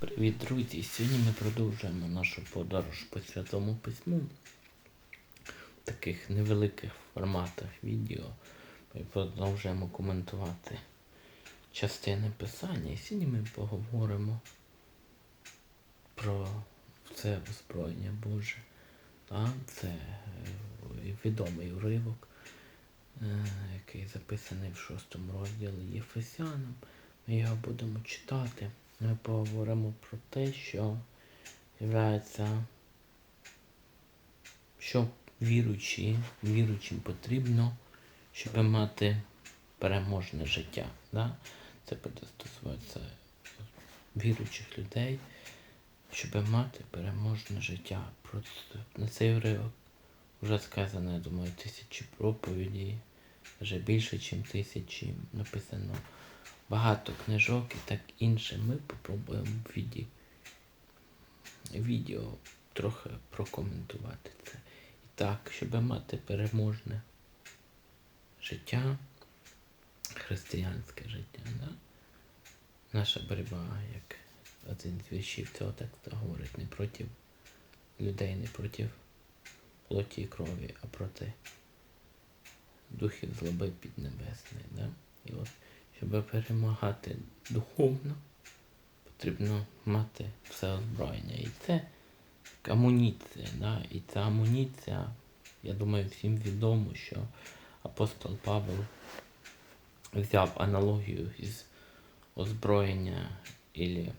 Привіт, друзі! Сьогодні ми продовжуємо нашу подорож по Святому Письму в таких невеликих форматах відео. Ми продовжуємо коментувати частини Писання. І сьогодні ми поговоримо про це озброєння Боже. Так? Це е, відомий уривок, е, який записаний в шостому розділі Єфесянам. Ми його будемо читати. Ми поговоримо про те, що являється, що віруючі, віруючим потрібно, щоб мати переможне життя. Да? Це буде стосуватися віруючих людей, щоб мати переможне життя. Про на цей уривок вже сказано, я думаю, тисячі проповідей, вже більше, ніж тисячі написано багато книжок і так інше. Ми попробуємо в віді, відео трохи прокоментувати це. І так, щоб мати переможне життя, християнське життя. Да? Наша боротьба, як один з віршів цього тексту говорить, не проти людей, не проти плоті і крові, а проти духів злоби піднебесної. Да? І от щоб перемагати духовно, потрібно мати все озброєння. І це амуніція. Да? І ця амуніція, я думаю, всім відомо, що апостол Павел взяв аналогію із озброєння, ілі,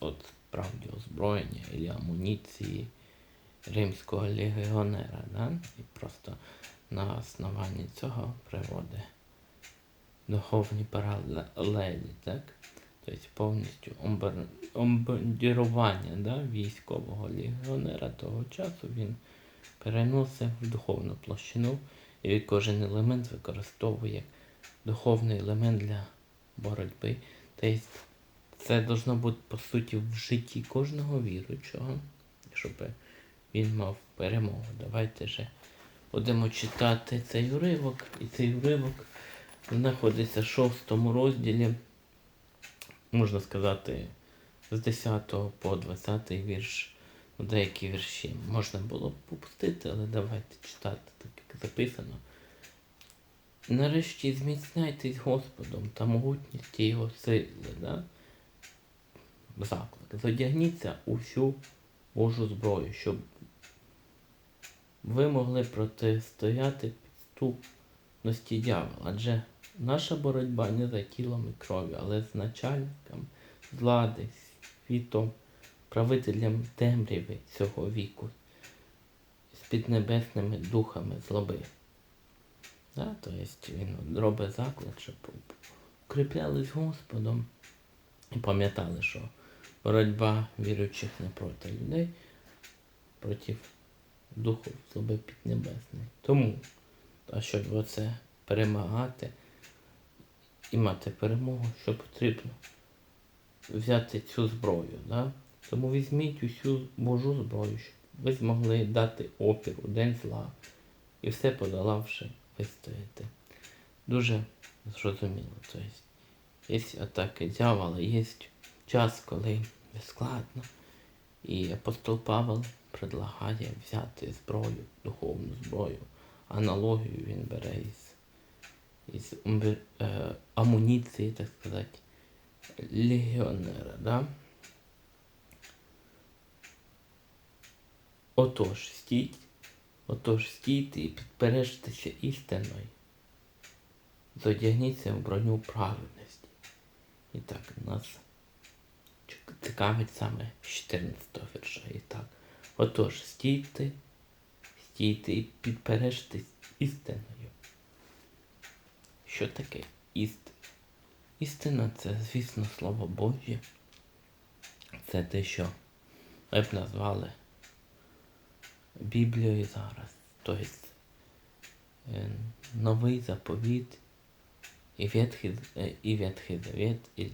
от справді озброєння, ілі амуніції римського легіонера. Да? І просто на основанні цього приводить духовні паралелі, так? Тобто повністю омбандірування да, військового легіонера того часу він переносив в духовну площину і кожен елемент використовує як духовний елемент для боротьби. Тобто це должно бути по суті в житті кожного віруючого, щоб він мав перемогу. Давайте же будемо читати цей уривок, і цей уривок знаходиться в шостому розділі, можна сказати, з 10 по 20 вірш. Деякі вірші можна було б попустити, але давайте читати так, як записано. Нарешті зміцняйтесь Господом та могутністю Його сили. Да? Заклик. Задягніться у всю Божу зброю, щоб ви могли протистояти підступності дьявола. Адже наша боротьба не за тілом і кров'ю, але з начальником влади, світом, правителям темряви цього віку, з піднебесними духами злоби. Да? Тобто він робить заклад, щоб укріплялись Господом і пам'ятали, що боротьба віруючих не проти людей, проти духу злоби піднебесної. Тому, а щоб оце перемагати і мати перемогу, що потрібно взяти цю зброю. Да? Тому візьміть усю Божу зброю, щоб ви змогли дати опір у день зла і все подолавши, вистояти. Дуже зрозуміло. Тобто, є атаки дьявола, є час, коли складно. І апостол Павел предлагає взяти зброю, духовну зброю. Аналогію він бере із, із умбе- е, амуніції, так сказати, легіонера. Да? Отож, стіть, отож стійте і підпережтеся істиною. Зодягніться в броню праведності. І так, нас цікавить саме з 14 вірша. І так. Отож, стійте, стійте і підпережтесь істиною. Що таке істина? Істина це, звісно, слово Божє. Це те, що ми б назвали Біблією зараз. Тобто е, новий заповіт і Ветхий, е, і Ветхий Завет, і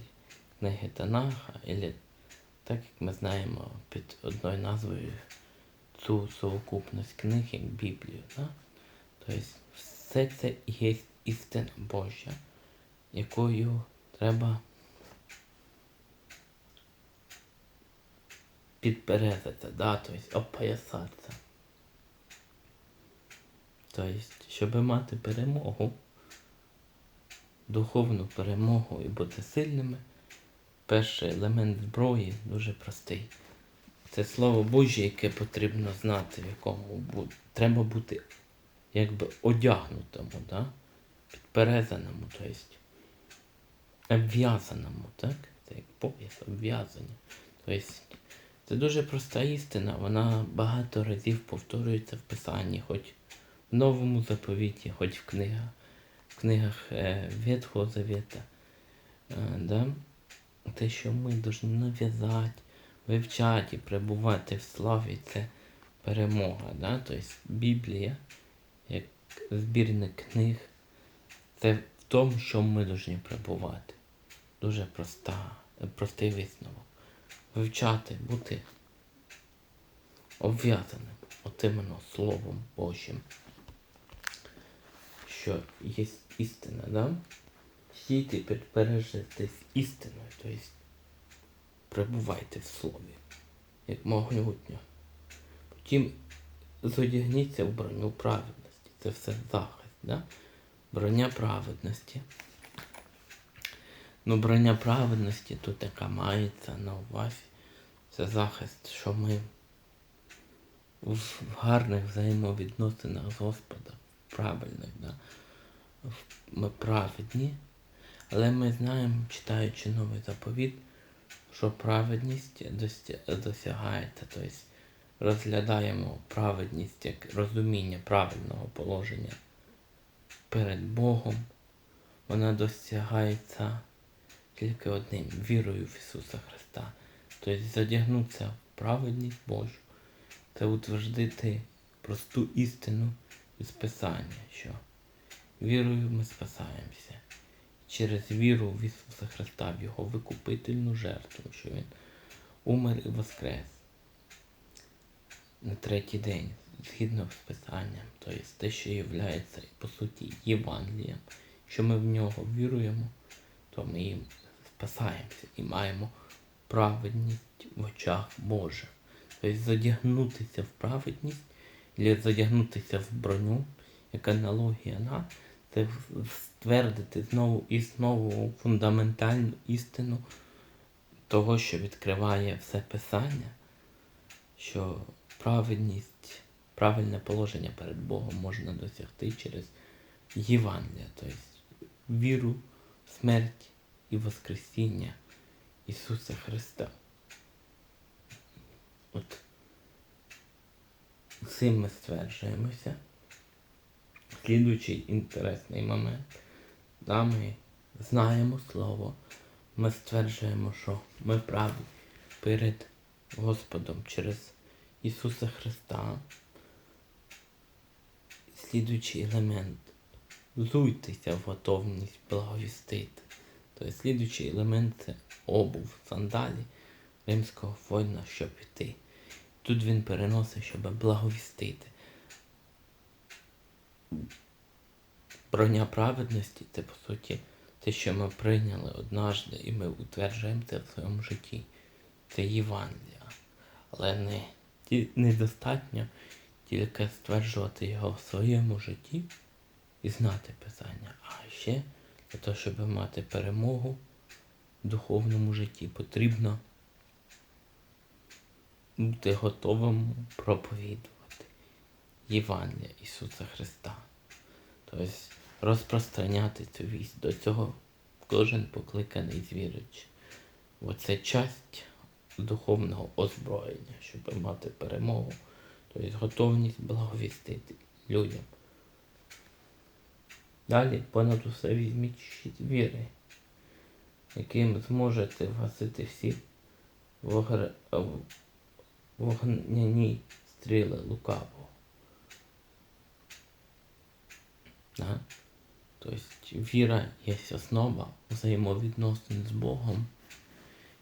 книги Танаха, і так як ми знаємо під одною назвою цю совокупність книг як Біблію. Да? Тобто все це є істина Божа, якою треба підперезатися, да, тобто опоясатися. Тобто, щоб мати перемогу, духовну перемогу і бути сильними, перший елемент зброї дуже простий. Це слово Боже, яке потрібно знати, в якому треба бути якби одягнутому, да? Підперезаному, тобто обв'язаному, так? Це як пояс, обв'язані. Тобто це дуже проста істина, вона багато разів повторюється в Писанні, хоч в Новому заповіті, хоч в книгах, в книгах е, Ветхого Завета. Е, да? Те, що ми повинні нав'язати, вивчати і перебувати в славі, це перемога. Да? Тобто Біблія, як збірник книг, це в тому, що ми повинні перебувати. Дуже проста, простий висновок. Вивчати, бути обв'язаним от Словом Божим. Що є істина, да? Стійте підпережитись істиною, тобто перебувайте в слові, як могутньо. Потім зодягніться в броню праведності. Це все захист, да? Броня праведності. Ну, броня праведності тут яка мається на увазі. Це захист, що ми в гарних взаємовідносинах з Господом, правильних, да? Ми праведні, але ми знаємо, читаючи новий заповіт, що праведність досягається, тобто розглядаємо праведність як розуміння правильного положення перед Богом. Вона досягається тільки одним вірою в Ісуса Христа. Тобто задягнутися в праведність Божу. Це утвердити просту істину із Писання, що вірою ми спасаємося. Через віру в Ісуса Христа, в Його викупительну жертву, що Він умер і воскрес на третій день, згідно з Писанням, тобто те, що є по суті Євангелієм, що ми в нього віруємо, то ми їм спасаємося і маємо праведність в очах Божих. Тобто задягнутися в праведність, або задягнутися в броню, як аналогія на це ствердити знову і знову фундаментальну істину того, що відкриває все Писання, що праведність, правильне положення перед Богом можна досягти через Євангелія, тобто віру, смерть і Воскресіння Ісуса Христа. От цим ми стверджуємося. Слідуючий інтересний момент. Да, ми знаємо слово, ми стверджуємо, що ми праві перед Господом через Ісуса Христа. Слідуючий елемент. Взуйтеся в готовність благовістити. Тобто слідуючий елемент це обув, сандалі римського воїна, щоб піти. Тут він переносить, щоб благовістити. Броня праведності це по суті те, що ми прийняли однажды і ми утверджуємо це в своєму житті. Це Євангелія. Але не, недостатньо тільки стверджувати його в своєму житті і знати Писання. А ще для того, щоб мати перемогу в духовному житті, потрібно бути готовим проповідувати Євангелія Ісуса Христа. Тобто розпространяти цю вість. До цього кожен покликаний з віруючи. Бо це часть духовного озброєння, щоб мати перемогу, тобто готовність благовістити людям. Далі понад усе візьміть щит віри, яким зможете вгасити всі вогняні стріли лукавого. Да? Тобто віра є основа взаємовідносин з Богом.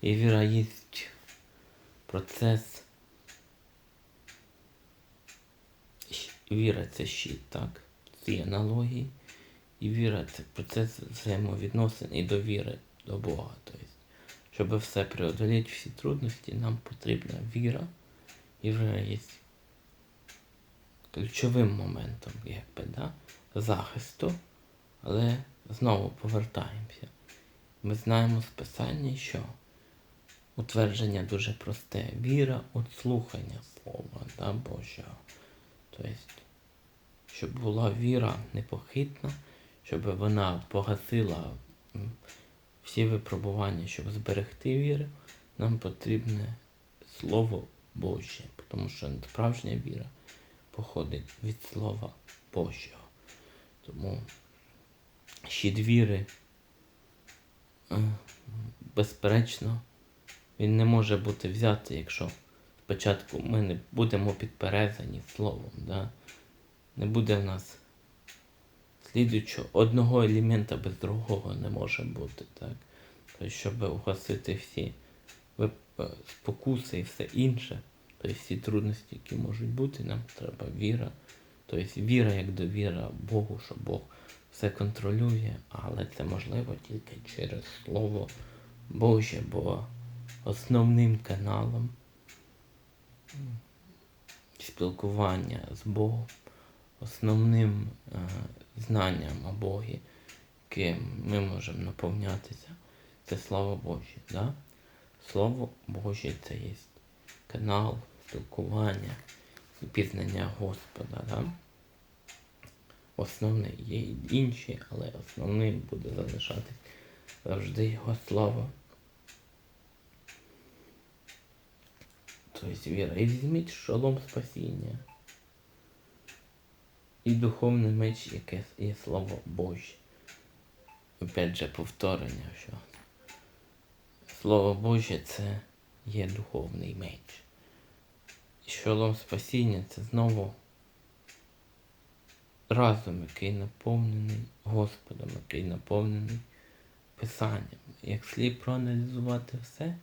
І віра є процес. Віра це щит, так? Ці аналогії. І віра це процес взаємовідносин і довіри до Бога. Тобто, щоб все преодоліти, всі трудності, нам потрібна віра. І вже є ключовим моментом, якби, да, захисту, але знову повертаємося. Ми знаємо з Писання, що утвердження дуже просте. Віра от слухання Слова да, Божого. Тобто, щоб була віра непохитна, щоб вона погасила всі випробування, щоб зберегти віру, нам потрібне Слово Боже, тому що справжня віра походить від Слова Божого. Тому щит віри, е, безперечно, він не може бути взятий, якщо спочатку ми не будемо підперезані словом. Да? Не буде в нас слідуючого одного елемента без другого не може бути. Так? Тобто, щоб угасити всі е, спокуси і все інше, тобто всі трудності, які можуть бути, нам треба віра. Тобто віра як довіра Богу, що Бог все контролює, але це можливо тільки через Слово Боже, бо основним каналом спілкування з Богом, основним е, знанням о Богі, яким ми можемо наповнятися, це Слово Боже. Да? Слово Боже це є канал спілкування і пізнання Господа. Да? Основний є інші, але основним буде залишатись завжди Його Слово. Тобто віра. І візьміть шолом спасіння. І духовний меч, яке є Слово Боже. Опять же повторення, що Слово Боже це є духовний меч. І шолом спасіння це знову разум, який наповнений Господом, який наповнений Писанням. Як слід проаналізувати все,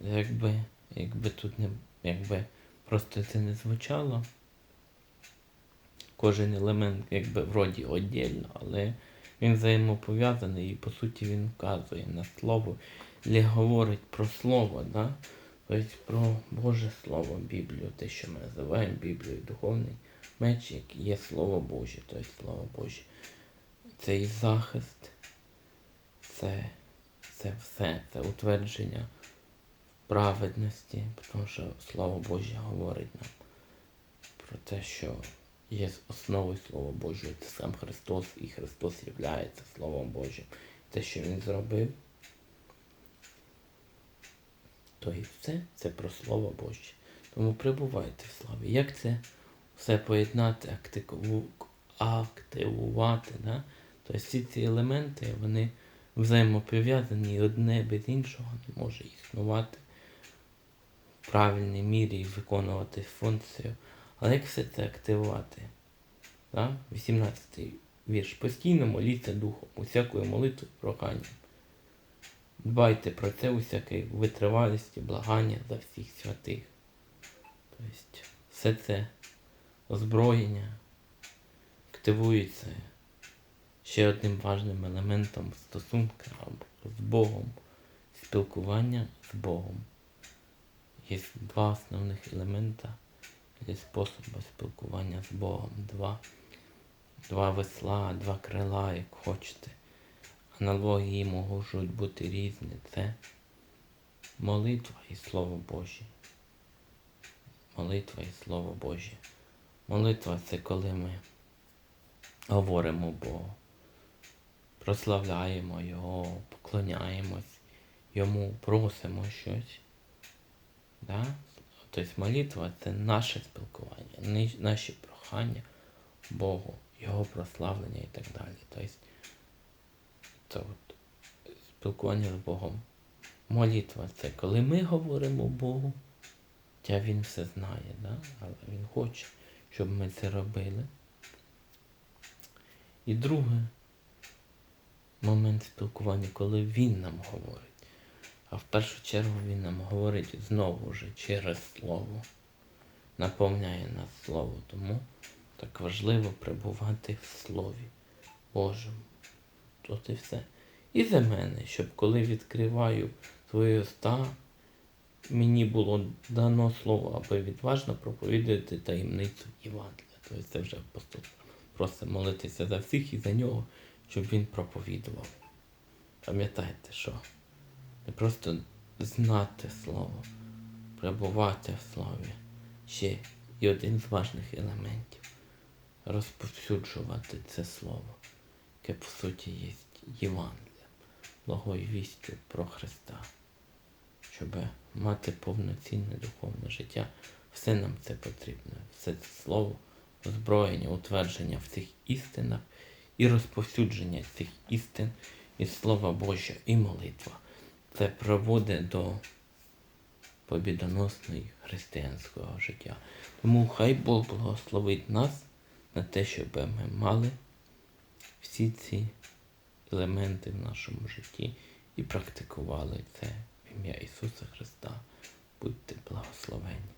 якби, якби тут не якби просто це не звучало, кожен елемент якби вроді віддільно, але він взаємопов'язаний і по суті він вказує на слово, не говорить про слово, да? тобто про Боже Слово, Біблію, те, що ми називаємо Біблією, духовний меч, як є Слово Боже, тобто Слово Боже. Це і захист, це, це все, це утвердження праведності, тому що Слово Боже говорить нам про те, що є основою Слова Божого, це сам Христос, і Христос є Словом Божим. Те, що Він зробив, то і все це про Слово Боже. Тому прибувайте в славі. Як це все поєднати, активу- активувати? Да? Тобто всі ці елементи, вони взаємопов'язані, і одне без іншого не може існувати правильній мірі виконувати функцію. Але як все це активувати? Да? 18 вірш. Постійно моліться духом, усякою молитвою проханням. Дбайте про це усякої витривалості, благання за всіх святих. Тобто все це озброєння активується ще одним важним елементом стосунка з Богом, спілкування з Богом. Є два основних елемента для способу спілкування з Богом. Два, два весла, два крила, як хочете. Аналогії можуть бути різні. Це молитва і Слово Боже. Молитва і Слово Боже. Молитва це коли ми говоримо Богу, прославляємо Його, поклоняємось Йому, просимо щось. Да? Тобто молитва це наше спілкування, наші прохання Богу, Його прославлення і так далі. Тобто це от спілкування з Богом. Молитва це коли ми говоримо Богу, хоча Він все знає, да? але Він хоче, щоб ми це робили. І друге момент спілкування, коли Він нам говорить. А в першу чергу він нам говорить знову ж через Слово, наповняє нас Слово. Тому так важливо перебувати в Слові Божому. Тут і все. І за мене, щоб коли відкриваю свої уста мені було дано слово, аби відважно проповідувати таємницю Євангелія. Тобто це вже апостол просить молитися за всіх і за нього, щоб він проповідував. Пам'ятайте, що не просто знати слово, перебувати в слові. Ще і один з важних елементів розповсюджувати це слово, яке по суті є Євангелієм, благою вістю про Христа. Щоб мати повноцінне духовне життя, все нам це потрібно. Все це слово, озброєння, утвердження в цих істинах і розповсюдження цих істин і Слова Божа, і молитва. Це проводить до побідоносного християнського життя. Тому хай Бог благословить нас на те, щоб ми мали всі ці елементи в нашому житті і практикували це в ім'я Ісуса Христа. Будьте благословені.